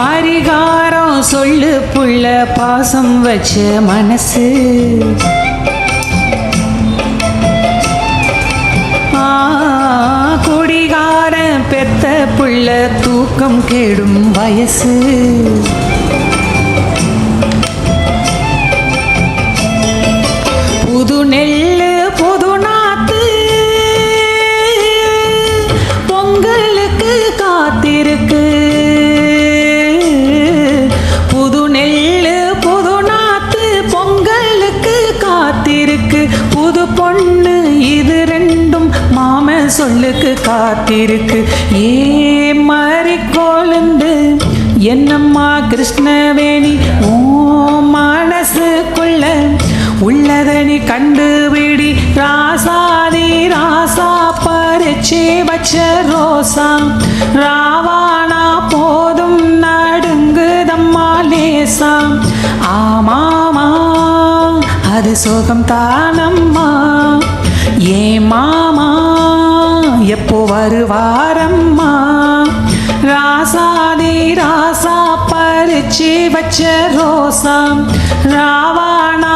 பரிகாரம் சொல்லு புள்ள பாசம் வச்ச மனசு. ஆ, பெத்த புள்ள தூக்கம் கெடும் வயசு. பொண்ணு இது ரெண்டும் மாம சொல்லுக்கு காத்திருக்கு. ஏ மாறி கோலுந்து என்னம்மா கிருஷ்ணவேணி ஓ மனசுக்குள்ள உள்ளதனி கண்டுபிடி. ராசாதி ராசா பறிச்சு வச்ச ரோசா ராவானா போதும் நடுங்குதம்மா லேசா. ஆமா அது சோகம் தானம்மா ஏ மாமா எப்போ வருவாரம்மா? ராசாதி ராசா பறிச்சு வச்ச ரோசா ராவானா